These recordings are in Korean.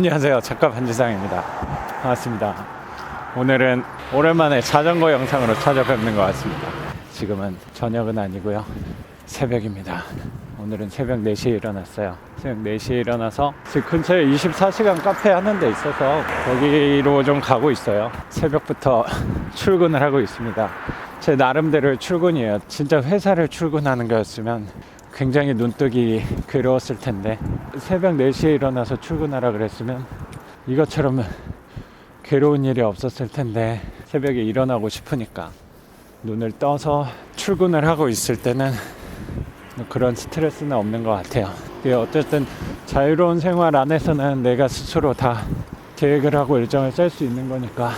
안녕하세요. 작가 반지상입니다. 반갑습니다. 오늘은 오랜만에 자전거 영상으로 찾아뵙는 것 같습니다. 지금은 저녁은 아니고요. 새벽입니다. 오늘은 새벽 4시에 일어났어요. 새벽 4시에 일어나서 집 근처에 24시간 카페 하는 데 있어서 거기로 좀 가고 있어요. 새벽부터 출근을 하고 있습니다. 제 나름대로의 출근이에요. 진짜 회사를 출근하는 거였으면 굉장히 눈뜨기 괴로웠을 텐데 새벽 4시에 일어나서 출근하라 그랬으면 이것처럼 괴로운 일이 없었을 텐데 새벽에 일어나고 싶으니까 눈을 떠서 출근을 하고 있을 때는 뭐 그런 스트레스는 없는 것 같아요. 그게 어쨌든 자유로운 생활 안에서는 내가 스스로 다 계획을 하고 일정을 짤 수 있는 거니까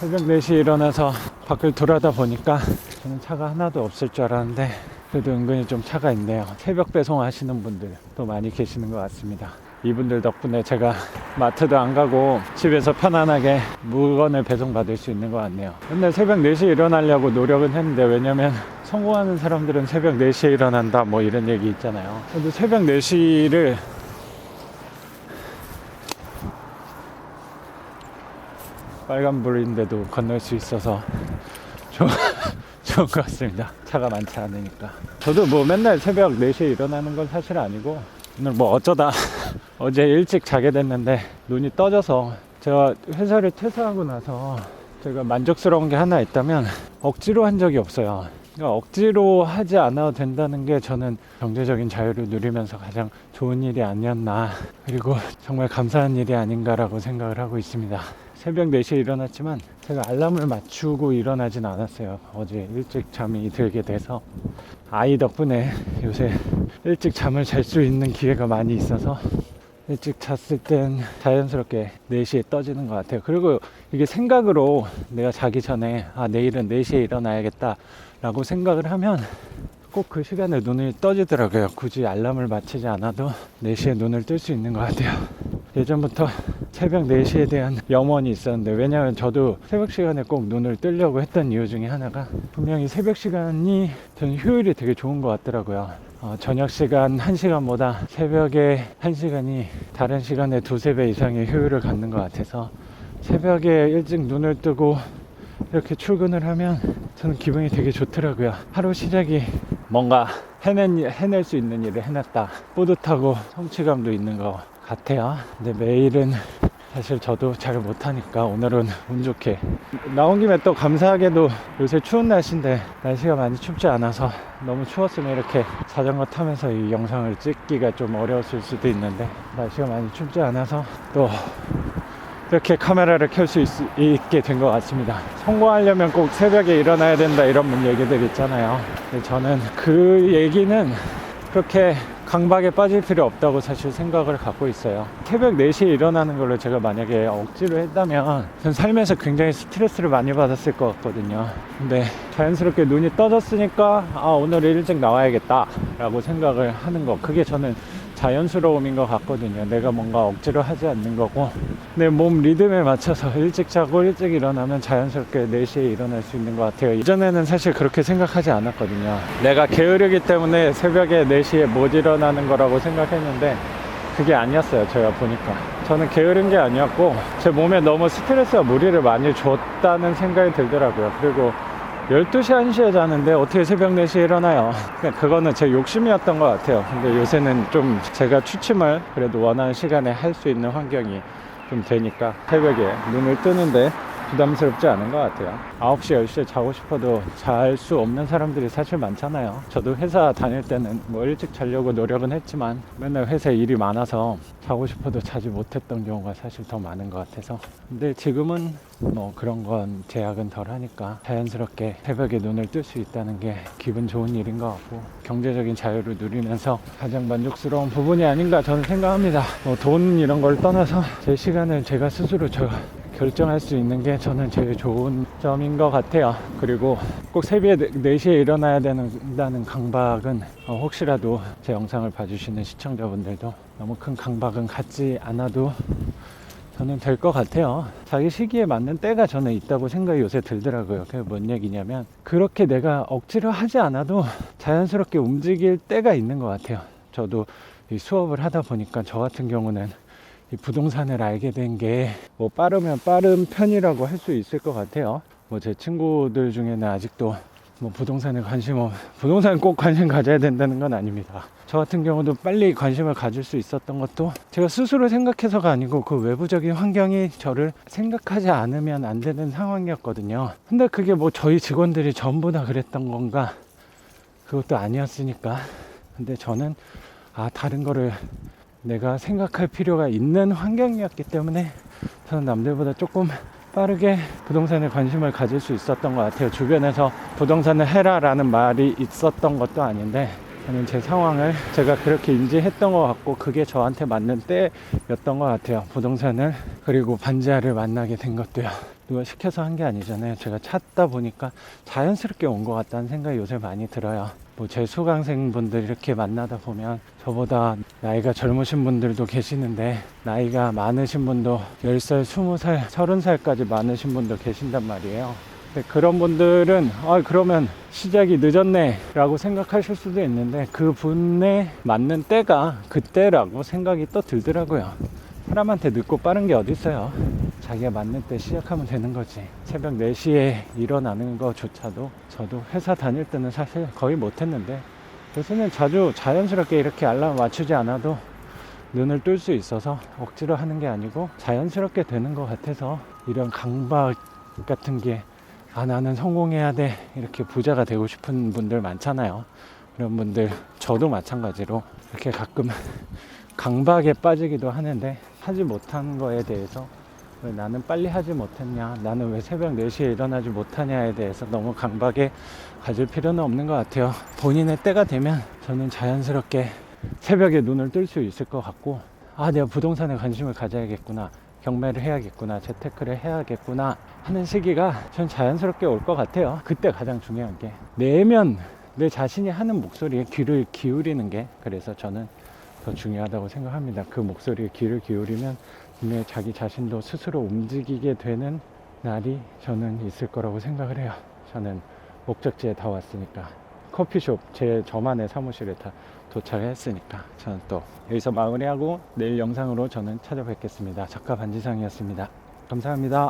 새벽 4시에 일어나서 밖을 돌아다 보니까 저는 차가 하나도 없을 줄 알았는데 그래도 은근히 좀 차가 있네요. 새벽 배송 하시는 분들도 많이 계시는 것 같습니다. 이분들 덕분에 제가 마트도 안 가고 집에서 편안하게 물건을 배송받을 수 있는 것 같네요. 맨날 새벽 4시에 일어나려고 노력은 했는데 왜냐면 성공하는 사람들은 새벽 4시에 일어난다 뭐 이런 얘기 있잖아요. 근데 새벽 4시를 빨간불인데도 건널 수 있어서 좋, 좋은 것 같습니다. 차가 많지 않으니까. 저도 뭐 맨날 새벽 4시에 일어나는 건 사실 아니고 오늘 뭐 어쩌다 어제 일찍 자게 됐는데 눈이 떠져서 제가 회사를 퇴사하고 나서 제가 만족스러운 게 하나 있다면 억지로 한 적이 없어요. 그러니까 억지로 하지 않아도 된다는 게 저는 경제적인 자유를 누리면서 가장 좋은 일이 아니었나 그리고 정말 감사한 일이 아닌가라고 생각을 하고 있습니다. 새벽 4시에 일어났지만 제가 알람을 맞추고 일어나진 않았어요. 어제 일찍 잠이 들게 돼서 아이 덕분에 요새 일찍 잠을 잘 수 있는 기회가 많이 있어서 일찍 잤을 땐 자연스럽게 4시에 떠지는 것 같아요. 그리고 이게 생각으로 내가 자기 전에 아, 내일은 4시에 일어나야겠다 라고 생각을 하면 꼭 그 시간에 눈이 떠지더라고요. 굳이 알람을 맞추지 않아도 4시에 눈을 뜰 수 있는 것 같아요. 예전부터 새벽 4시에 대한 염원이 있었는데 왜냐하면 저도 새벽 시간에 꼭 눈을 뜨려고 했던 이유 중에 하나가 분명히 새벽 시간이 저는 효율이 되게 좋은 것 같더라고요. 어, 저녁 시간 1시간보다 새벽에 1시간이 다른 시간의 두세 배 이상의 효율을 갖는 것 같아서 새벽에 일찍 눈을 뜨고 이렇게 출근을 하면 저는 기분이 되게 좋더라고요. 하루 시작이 뭔가 해낸, 일- 해낼 수 있는 일을 해냈다. 뿌듯하고 성취감도 있는 것 같아요. 근데 매일은 사실 저도 잘 못하니까 오늘은 운 좋게 나온 김에 또 감사하게도 요새 추운 날씨인데 날씨가 많이 춥지 않아서 너무 추웠으면 이렇게 자전거 타면서 이 영상을 찍기가 좀 어려웠을 수도 있는데 날씨가 많이 춥지 않아서 또 이렇게 카메라를 켤 수 있게 된 것 같습니다. 성공하려면 꼭 새벽에 일어나야 된다 이런 문 얘기들 있잖아요. 저는 그 얘기는 그렇게 강박에 빠질 필요 없다고 사실 생각을 갖고 있어요. 새벽 4시에 일어나는 걸로 제가 만약에 억지로 했다면 전 삶에서 굉장히 스트레스를 많이 받았을 것 같거든요. 근데 자연스럽게 눈이 떠졌으니까 아, 오늘 일찍 나와야겠다 라고 생각을 하는 거. 그게 저는 자연스러움인 것 같거든요. 내가 뭔가 억지로 하지 않는 거고 내 몸 리듬에 맞춰서 일찍 자고 일찍 일어나면 자연스럽게 4시에 일어날 수 있는 것 같아요. 이전에는 사실 그렇게 생각하지 않았거든요. 내가 게으르기 때문에 새벽에 4시에 못 일어나는 거라고 생각했는데 그게 아니었어요. 제가 보니까. 저는 게으른 게 아니었고 제 몸에 너무 스트레스와 무리를 많이 줬다는 생각이 들더라고요. 그리고 12시, 1시에 자는데 어떻게 새벽 4시에 일어나요? 그거는 제 욕심이었던 것 같아요. 근데 요새는 좀 제가 취침을 그래도 원하는 시간에 할 수 있는 환경이 좀 되니까 새벽에 눈을 뜨는데 부담스럽지 않은 것 같아요. 9시, 10시에 자고 싶어도 잘 수 없는 사람들이 사실 많잖아요. 저도 회사 다닐 때는 뭐 일찍 자려고 노력은 했지만 맨날 회사 일이 많아서 자고 싶어도 자지 못했던 경우가 사실 더 많은 것 같아서. 근데 지금은 뭐 그런 건 제약은 덜 하니까 자연스럽게 새벽에 눈을 뜰 수 있다는 게 기분 좋은 일인 것 같고 경제적인 자유를 누리면서 가장 만족스러운 부분이 아닌가 저는 생각합니다. 뭐 돈 이런 걸 떠나서 제 시간을 제가 스스로 저 결정할 수 있는 게 저는 제일 좋은 점인 것 같아요. 그리고 꼭 새벽에 4시에 일어나야 된다는 강박은 어, 혹시라도 제 영상을 봐주시는 시청자분들도 너무 큰 강박은 갖지 않아도 저는 될 것 같아요. 자기 시기에 맞는 때가 저는 있다고 생각이 요새 들더라고요. 그게 뭔 얘기냐면 그렇게 내가 억지로 하지 않아도 자연스럽게 움직일 때가 있는 것 같아요. 저도 이 수업을 하다 보니까 저 같은 경우는 이 부동산을 알게 된 게 뭐 빠르면 빠른 편이라고 할 수 있을 것 같아요. 뭐 제 친구들 중에는 아직도 뭐 부동산에 관심 없, 부동산에 꼭 관심 가져야 된다는 건 아닙니다. 저 같은 경우도 빨리 관심을 가질 수 있었던 것도 제가 스스로 생각해서가 아니고 그 외부적인 환경이 저를 생각하지 않으면 안 되는 상황이었거든요. 근데 그게 뭐 저희 직원들이 전부 다 그랬던 건가? 그것도 아니었으니까. 근데 저는 아, 다른 거를 내가 생각할 필요가 있는 환경이었기 때문에 저는 남들보다 조금 빠르게 부동산에 관심을 가질 수 있었던 것 같아요. 주변에서 부동산을 해라라는 말이 있었던 것도 아닌데 저는 제 상황을 제가 그렇게 인지했던 것 같고 그게 저한테 맞는 때였던 것 같아요. 부동산을 그리고 반지하를 만나게 된 것도요. 누가 시켜서 한 게 아니잖아요. 제가 찾다 보니까 자연스럽게 온 것 같다는 생각이 요새 많이 들어요. 뭐 제 수강생분들 이렇게 만나다 보면 저보다 나이가 젊으신 분들도 계시는데 나이가 많으신 분도 10살, 20살, 30살까지 많으신 분도 계신단 말이에요. 그런 분들은 아 그러면 시작이 늦었네 라고 생각하실 수도 있는데 그 분에 맞는 때가 그때라고 생각이 또 들더라고요. 사람한테 늦고 빠른 게 어딨어요. 자기가 맞는 때 시작하면 되는 거지. 새벽 4시에 일어나는 거조차도 저도 회사 다닐 때는 사실 거의 못했는데 요새는 자주 자연스럽게 이렇게 알람 맞추지 않아도 눈을 뜰 수 있어서 억지로 하는 게 아니고 자연스럽게 되는 것 같아서 이런 강박 같은 게 아, 나는 성공해야 돼. 이렇게 부자가 되고 싶은 분들 많잖아요. 그런 분들, 저도 마찬가지로 이렇게 가끔 강박에 빠지기도 하는데 하지 못한 거에 대해서 왜 나는 빨리 하지 못했냐, 나는 왜 새벽 4시에 일어나지 못하냐에 대해서 너무 강박에 가질 필요는 없는 것 같아요. 본인의 때가 되면 저는 자연스럽게 새벽에 눈을 뜰 수 있을 것 같고, 아, 내가 부동산에 관심을 가져야겠구나. 경매를 해야겠구나. 재테크를 해야겠구나. 하는 시기가 전 자연스럽게 올 것 같아요. 그때 가장 중요한 게. 내면 내 자신이 하는 목소리에 귀를 기울이는 게 그래서 저는 더 중요하다고 생각합니다. 그 목소리에 귀를 기울이면 분명히 자기 자신도 스스로 움직이게 되는 날이 저는 있을 거라고 생각을 해요. 저는 목적지에 다 왔으니까. 커피숍, 제 저만의 사무실에 다 도착했으니까. 저는 또 여기서 마무리하고 내일 영상으로 저는 찾아뵙겠습니다. 작가 반지상이었습니다. 감사합니다.